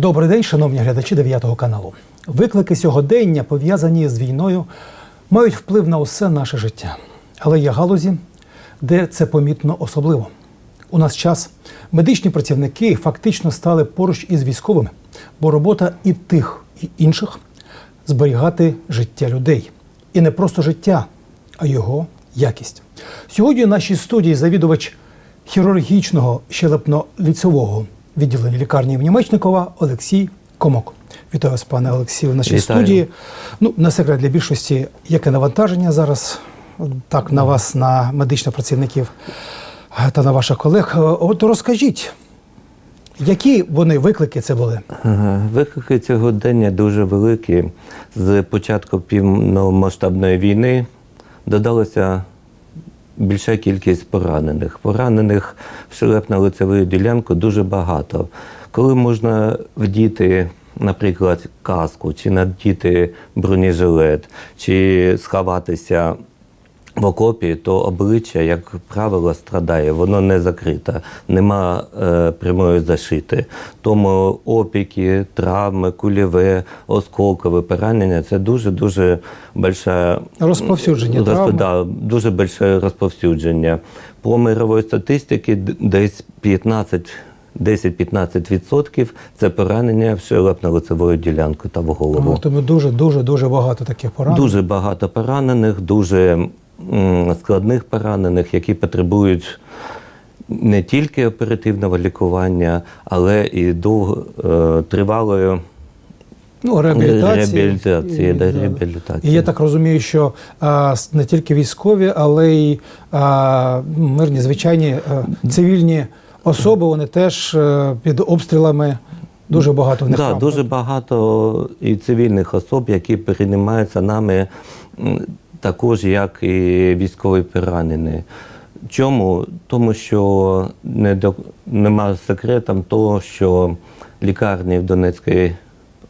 Добрий день, шановні глядачі 9 каналу. Виклики сьогодення, пов'язані з війною, мають вплив на усе наше життя. Але є галузі, де це помітно особливо. У нас час медичні працівники фактично стали поруч із військовими, бо робота і тих, і інших зберігати життя людей. І не просто життя, а його якість. Сьогодні в нашій студії завідувач хірургічного щелепно-ліцевого відділення лікарні імені Мечникова Олексій Комок. Вітаю вас, пане Олексію, в нашій Вітаю. студії. Ну, не секрет для більшості, яке навантаження зараз так на вас, на медичних працівників та на ваших колег. Е, От розкажіть, які вони виклики це були? Виклики цього дня дуже великі. З початку повномасштабної війни додалася більша кількість поранених. Поранених в шелепно-лицеву ділянку дуже багато. Коли можна вдіти, наприклад, каску, чи надіти бронежилет, чи сховатися в окопі, то обличчя, як правило, страдає, воно не закрите, нема е, прямої зашити. Тому опіки, травми, кульове, осколкове поранення це дуже-дуже большая Розповсюдження розп- да, дуже большое розповсюдження. По мирової статистиці десь 15 10-15% це поранення в шелепно-лицевої ділянки та в голову. Ну, Тому дуже, дуже, дуже багато таких поранень. Дуже багато поранених, дуже складних поранених, які потребують не тільки оперативного лікування, але і довго е, Ну, реабілітації. реабілітації. І, да, реабілітації. І я так розумію, що а, не тільки військові, але й а, мирні, звичайні а, цивільні особи, вони теж е, під обстрілами дуже багато в них Да, дуже багато і цивільних особ, які переймаються нами також, як і військові поранені. Чому? Тому що не до, нема секретом того, що лікарні в Донецькій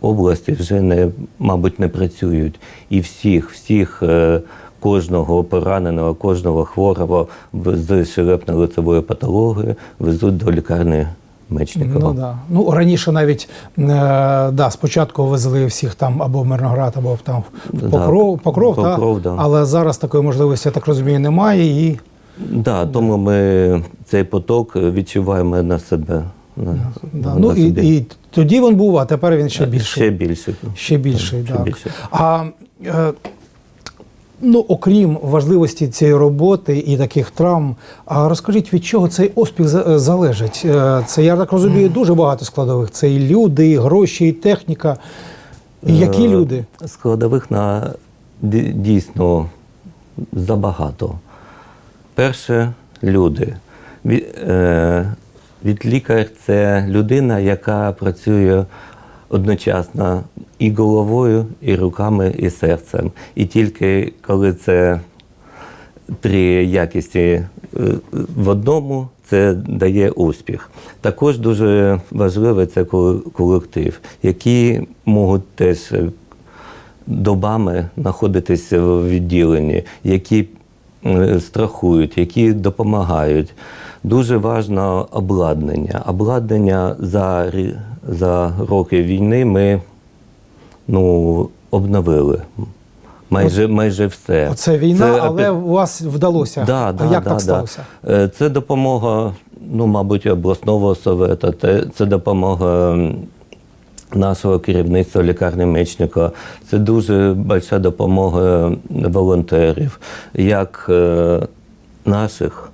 області вже не, мабуть, не працюють. І всіх, всіх е, кожного пораненого, кожного хворого з черепно-лицевою патологією везуть до лікарні Мечникова. Ну, да. ну раніше навіть е, да, спочатку везли всіх там або в Мирноград, або там в Да, Покров, Покров, та? Да. але зараз такої можливості, я так розумію, немає. І Да, тому ми цей поток відчуваємо на себе. На, да, на ну, собі. і, і тоді він був, а тепер він ще більший. Ще більше. Ще більший, Ще так. А е, ну, окрім важливості цієї роботи і таких травм, а розкажіть, від чого цей успіх залежить? Е, Це, я так розумію, дуже багато складових. Це і люди, і гроші, і техніка. І які Е, люди? Складових на дійсно забагато. Перше люди. Від, е, від лікар це людина, яка працює одночасно і головою, і руками, і серцем. І тільки коли це три якісті е, в одному, це дає успіх. Також дуже важливий це колектив, які можуть теж добами знаходитися в відділенні, які е, страхують, які допомагають. Дуже важливо обладнання. Обладнання за, за роки війни ми ну, обновили. Майже, майже все. Оце війна, Це але у вас вдалося. Да, а да, як да, так да. сталося? Е, Це допомога, ну, мабуть, обласного совета, те- це допомога нашого керівництва лікарні Мечника. Це дуже велика допомога волонтерів, як е, наших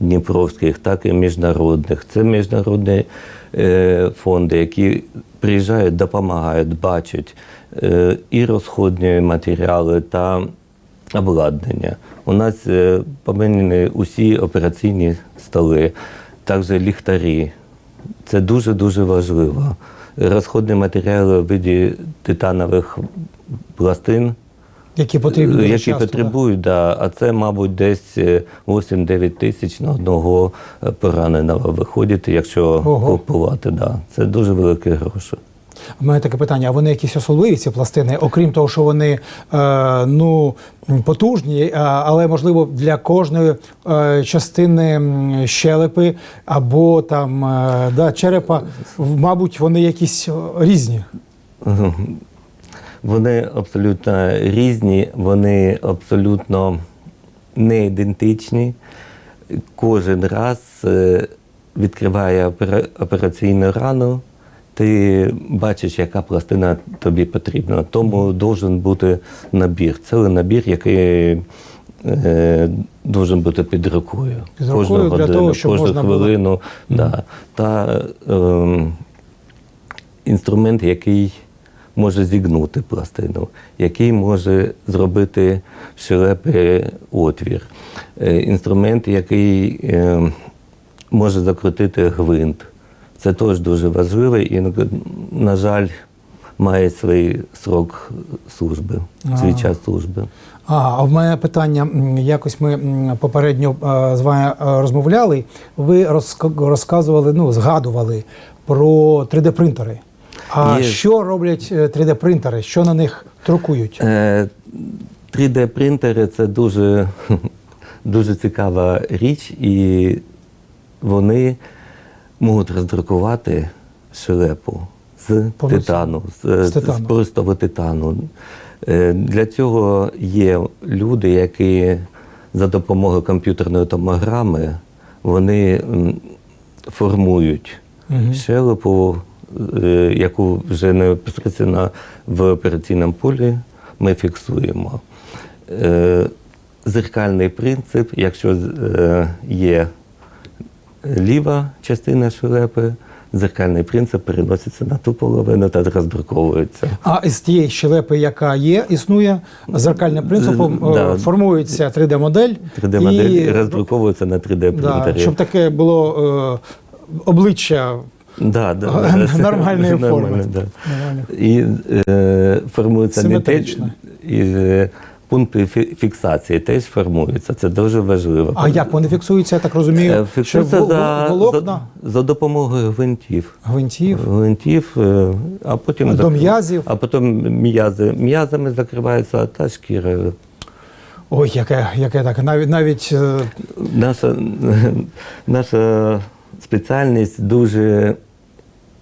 дніпровських, так і міжнародних. Це міжнародні е, фонди, які приїжджають, допомагають, бачать е, і розходні матеріали та обладнання. У нас е, помінені усі операційні столи, також ліхтарі. Це дуже-дуже важливо. Розходні матеріали в виді титанових пластин, Які потрібні які часто, потребують, да. а це, мабуть, десь е, 8-9 тисяч на одного е, пораненого виходить, якщо Ого. купувати. Да. Це дуже великі гроші. У мене таке питання: а вони якісь особливі ці пластини, окрім того, що вони е, ну, потужні, але можливо для кожної е, частини щелепи або там е, да, черепа, мабуть, вони якісь різні. Вони абсолютно різні, вони абсолютно не ідентичні. Кожен раз е, відкриває операційну рану, ти бачиш, яка пластина тобі потрібна. Тому должен бути набір. Цілий набір, який е, должен бути під рукою. Під рукою Кожну для годину, того, щоб кожну можна було- хвилину. Да. Та ем, інструмент, який може зігнути пластину, який може зробити в щелепі отвір, Е, інструмент, який е, може закрутити гвинт. Це теж дуже важливо і, на жаль, має свій срок служби, свій час служби. А, а в мене питання: якось ми попередньо е, з вами розмовляли. Ви розказували, ну згадували про 3D-принтери. А Є. що роблять 3D-принтери? Що на них друкують? Е, 3D-принтери це дуже, дуже цікава річ, і вони можуть роздрукувати шелепу з Повноцінно. титану, з, З титану. з простого титану. Е, Для цього є люди, які за допомогою комп'ютерної томограми вони формують Мгм. щелепу, е, яку вже непосередньо в операційному полі ми фіксуємо. Е, Зеркальний принцип, якщо е, є ліва частина шелепи, зеркальний принцип переноситься на ту половину та роздруковується. А із тієї щелепи, яка є, існує зеркальним принципом, да. е, формується 3D-модель. 3D-модель і- роздруковується на 3D-принтері. Да, щоб таке було е, обличчя Да, да, Нормальної форми. нормально, да. Нормально. І е, формується не те, і е, пункти фіксації теж формуються. Це дуже важливо. А як вони фіксуються, я так розумію, Е, що за, волокна, за, за допомогою гвинтів. гвинтів, Гвинтів, е, а потім До зак- м'язів. А потім м'язи. М'язами закривається та шкіра. Ой, яке, яке так, навіть навіть е, Наша, наша спеціальність дуже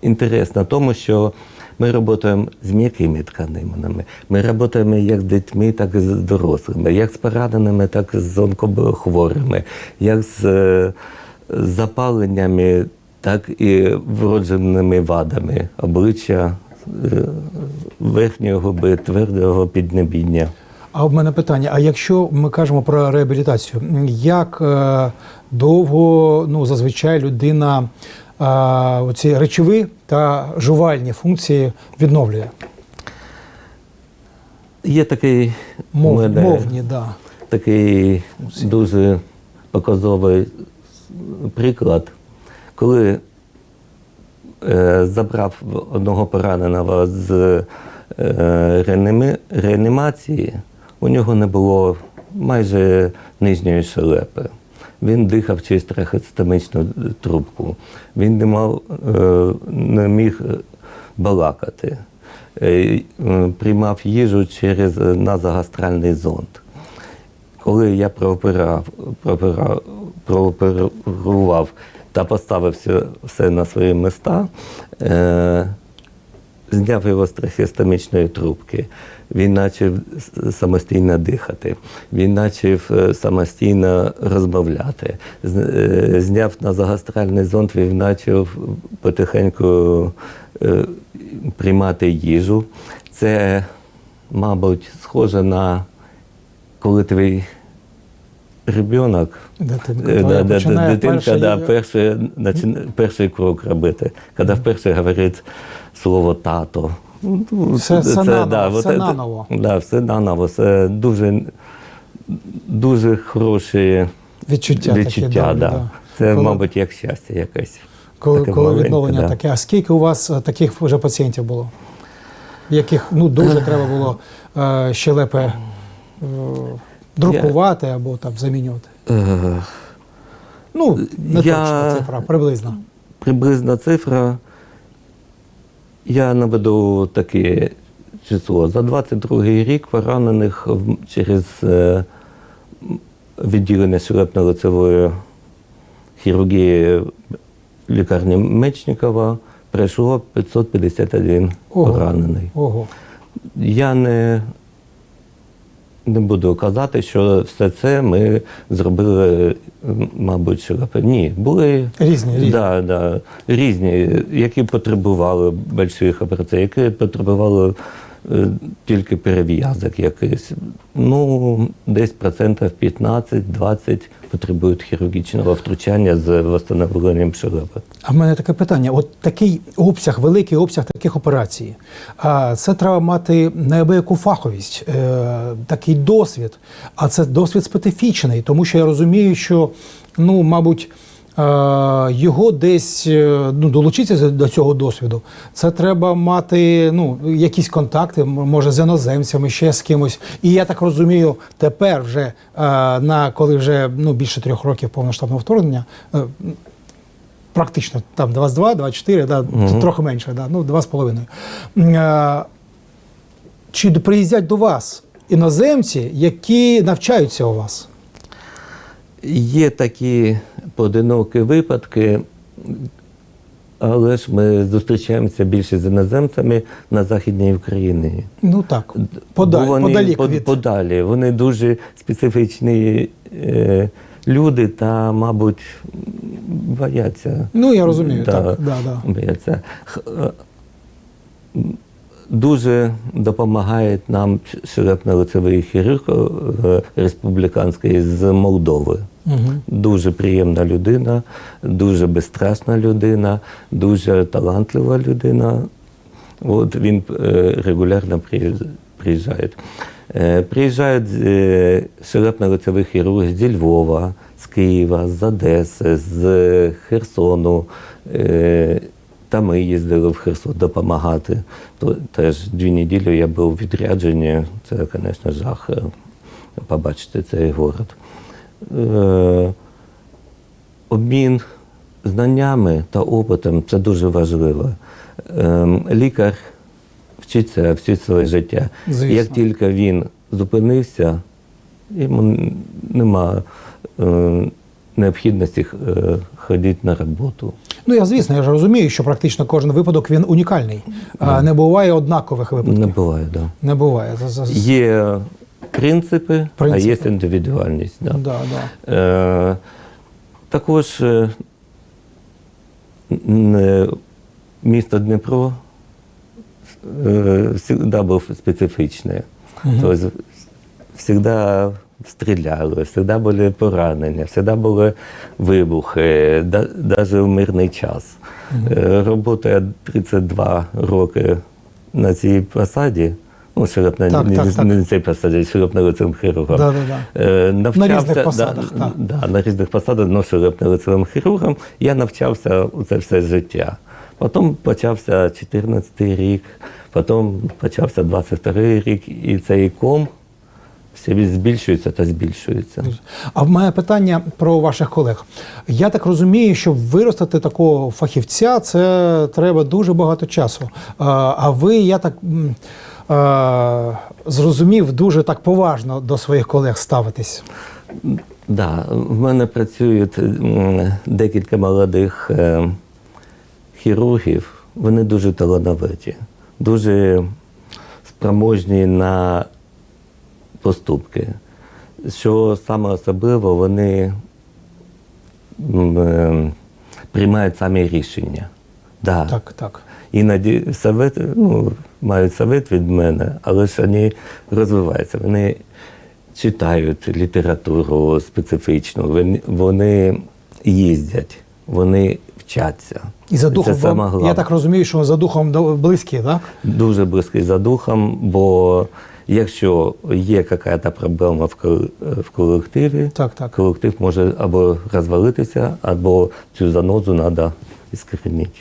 інтересна, тому що ми працюємо з м'якими тканинами. Ми працюємо як з дітьми, так і з дорослими, як з пораненими, так і з онкохворими, як з е, запаленнями, так і вродженими вадами обличчя, е, верхньої губи, твердого піднебіння. А в мене питання: а якщо ми кажемо про реабілітацію, як е, довго ну, зазвичай людина е, ці речові та жувальні функції відновлює? Є такий Мов, мене мовні, да. такий дуже показовий приклад, коли е, забрав одного пораненого з е, реаніми- реанімації, у нього не було майже нижньої шелепи. Він дихав через трахеостомичну трубку. Він не мав, е, не міг е, балакати. Е, Приймав їжу через назогастральний зонд. Коли я прооперав, прооперав, прооперував та поставив все, все на свої міста, зняв його з трахеостомічної трубки. Він почав самостійно дихати, він почав е, самостійно розмовляти. Е, Зняв на загастральний зонд, він почав потихеньку е, приймати їжу. Це, мабуть, схоже на коли твій ребенок Дитинка, Е, да, да, дитинка перший- да, перший, перший крок робити, коли вперше говорить слово тато. Ну, Все- все наново, от все це- наново. Да, все наново. Це дуже, дуже хороші відчуття, відчуття. такі, да. да. Це, Коли- мабуть, як щастя якесь. Коли, таке коли маленьке, відновлення да. таке. А скільки у вас е, таких вже пацієнтів було? Яких ну дуже треба було е, щелепи друкувати або там замінювати? Е, Ну, не Я- точна цифра, приблизно. Приблизна цифра Я наведу таке число. За 22 рік поранених через е, відділення черепно-лицевої хірургії лікарні Мечникова прийшло 551 Ого. поранений. Ого. Я не, не буду казати, що все це ми зробили, мабуть, широко. Ні, були Різні, різні. Да, да, різні, які потребували більших операцій, які потребували тільки перев'язок якийсь. Ну, десь процентів 15-20 потребують хірургічного втручання з восстановленням широка. А в мене таке питання: от такий обсяг, великий обсяг таких операцій. А це треба мати неабияку фаховість, е, такий досвід. А це досвід специфічний, тому що я розумію, що ну, мабуть. Е, Його десь е, ну, долучитися до цього досвіду. Це треба мати ну, якісь контакти, може, з іноземцями, ще з кимось. І я так розумію, тепер вже е, на коли вже ну, більше трьох років повноштабного вторгнення, практично там 22, 24, да, Мгм. трохи менше, да, ну 2,5. Е, Чи приїздять до вас іноземці, які навчаються у вас? Є такі поодинокі випадки, але ж ми зустрічаємося більше з іноземцями на Західній Україні. Ну так, подаль, Бо вони подалік від. подалі. Вони дуже специфічні е, люди та, мабуть, бояться. Ну, я розумію, Да, так. Да, да. Бояться. Дуже допомагає нам черепно-лицевий хірург е, республіканський з Молдови. Угу. Дуже приємна людина, дуже безстрашна людина, дуже талантлива людина. От він е, регулярно приїжджає. Приїжджають е, черепно-лицевий хірург зі Львова, з Києва, з Одеси, з Херсону. Та ми їздили в Херсон допомагати. То, теж дві неділі я був у відрядженні. Це, звісно, жах е, побачити цей город. Е, обмін знаннями та опитом це дуже важливо. Ем, Лікар вчиться все своє життя. Звісно. Як тільки він зупинився, йому нема е, необхідності ходити на роботу. Ну, я звісно, я ж розумію, що практично кожен випадок він унікальний. А не буває однакових випадків. Не буває, так. Не буває. Да. Є принципи, Принципи. а є індивідуальність. Да. Да, да. Е, також е, е, місто Дніпро завжди був специфічне. Мгм. Тобто завжди стріляли, завжди були поранення, завжди були вибухи, навіть в мирний час. Е, Робота 32 роки на цій посаді. Ну, широко Так, не, так, не, не на цій посаді, широко лицевим хірургом. Да, да, да. Е, навчався, різних посадах, да, так. Да, на різних посадах, але ну, лицевим хірургом. Я навчався у це все життя. Потім почався 14 рік, потім почався 22 рік, і цей ком все збільшується та збільшується. А в мене питання про ваших колег. Я так розумію, щоб виростити такого фахівця, це треба дуже багато часу. А, ви, я так зрозумів, дуже так поважно до своїх колег ставитесь. Да, в мене працюють декілька молодих е, хірургів. Вони дуже талановиті, дуже спроможні на поступки. Що саме особливо, вони е, приймають самі рішення. Да. Так, так. Іноді совет, ну, мають совет від мене, але ж вони розвиваються. Вони читають літературу специфічну, вони, їздять, вони вчаться. І за духом саме вам, я так розумію, що за духом близькі, так? Дуже близький за духом, бо якщо є якась проблема в колективі, Так, так. колектив може або розвалитися, або цю занозу треба іскорінити.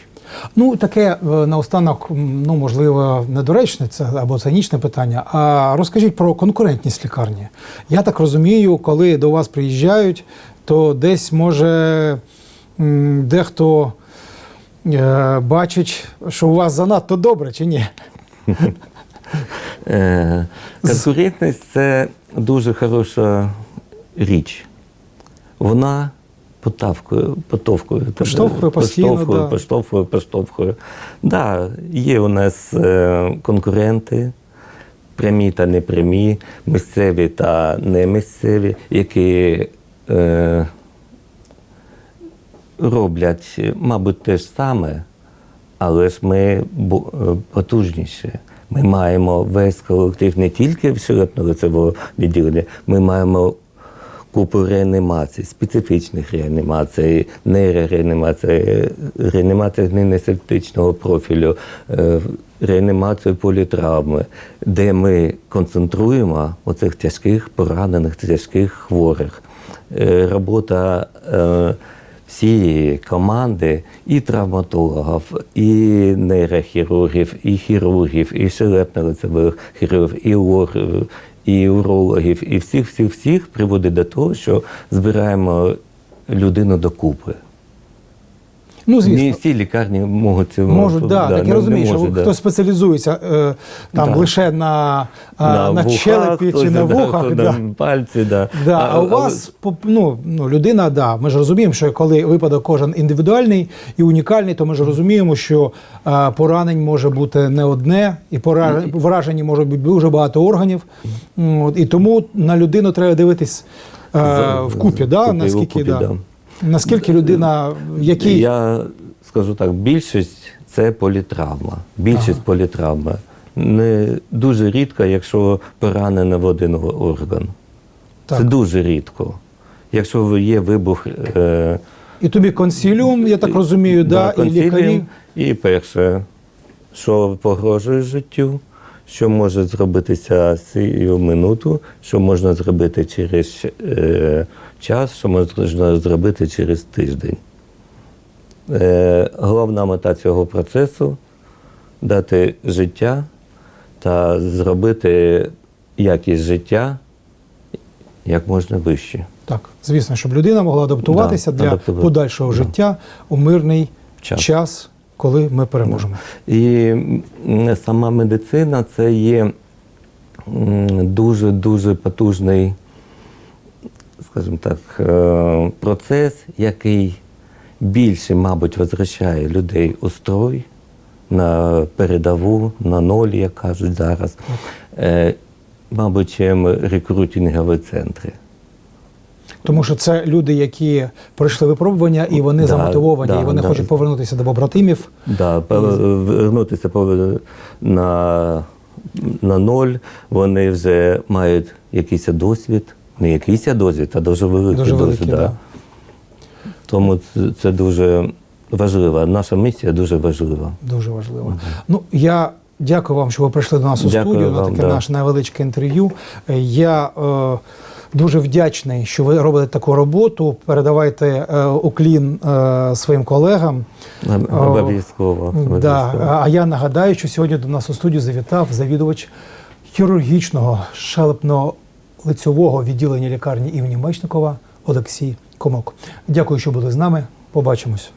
Ну, таке е, наостанок, ну можливо, недоречне це або цинічне питання. А розкажіть про конкурентність лікарні. Я так розумію, коли до вас приїжджають, то десь може дехто е, бачить, що у вас занадто добре чи ні? Е, Конкурентність це дуже хороша річ. Вона потавкує, потовкує. тебе, Поштовхує постійно, поштовхує, да. поштовхує, поштовхує. Да, є у нас е, конкуренти, прямі та непрямі, місцеві та немісцеві, які е, роблять, мабуть, те ж саме, але ж ми е, потужніші. Ми маємо весь колектив не тільки черепно-лицевого відділення, ми маємо купу реанімацій, специфічних реанімацій, нейрореанімацій, реанімації гнильно-септичного профілю, е, реанімацію політравми, де ми концентруємо оцих тяжких поранених, тяжких хворих. Е, Робота е, всієї команди і травматологів, і нейрохірургів, і хірургів, і шелепно-лицевих хірургів, і лор- і урологів, і всіх, всіх, всіх приводить до того, що збираємо людину докупи. Ну, звісно. Не всі лікарні можуть цього Можуть, да, так я розумію, що можуть, да. хтось спеціалізується е, там Да. лише на, а, на, вухах, челепі чи на вухах. хто Да. на пальці, да. Да, а у вас по- ну, ну, людина, да, ми ж розуміємо, що коли випадок кожен індивідуальний і унікальний, то ми ж розуміємо, що а, поранень може бути не одне, і пора... вражені може бути дуже багато органів. От, і тому на людину треба дивитись а, За- вкупі, да, вкупі, наскільки, вкупі, да. Да. наскільки людина, який Я скажу так, більшість це політравма. Більшість політравма. Не дуже рідко, якщо поранено в один орган. Так. Це дуже рідко. Якщо є вибух, е, і тобі консіліум, я так розумію, да, і лікарі. і перше, що погрожує життю, що може зробитися цю минуту, що можна зробити через е, час, що можна зробити через тиждень. Е, головна мета цього процесу дати життя та зробити якість життя як можна вище. Так, звісно, щоб людина могла адаптуватися Да, для адаптувати. подальшого Да. життя у мирний Час. час, коли ми переможемо. І сама медицина це є дуже-дуже потужний, скажімо так, е, процес, який більше, мабуть, возвращає людей у строй на передову, на ноль, як кажуть зараз, е, мабуть, чим рекрутингові центри. Тому що це люди, які пройшли випробування, і вони Да, замотивовані, да, і вони да. хочуть повернутися до побратимів. Да, вернутися на, на ноль, вони вже мають якийсь досвід, не якийсь досвід, а дуже великий Дуже досвід. великий, да. да. Тому це, дуже важливо. Наша місія дуже важлива. Дуже важливо. Ну я дякую вам, що ви прийшли до нас у Дякую студію на таке да. наше невеличке інтерв'ю. Е, Я е, дуже вдячний, що ви робите таку роботу. Передавайте е, уклін е, своїм колегам. Обов'язково. Да. А я нагадаю, що сьогодні до нас у студію завітав завідувач хірургічного шелепно-лицьового відділення лікарні імені Мечникова Олексій Комок. Дякую, що були з нами. Побачимось.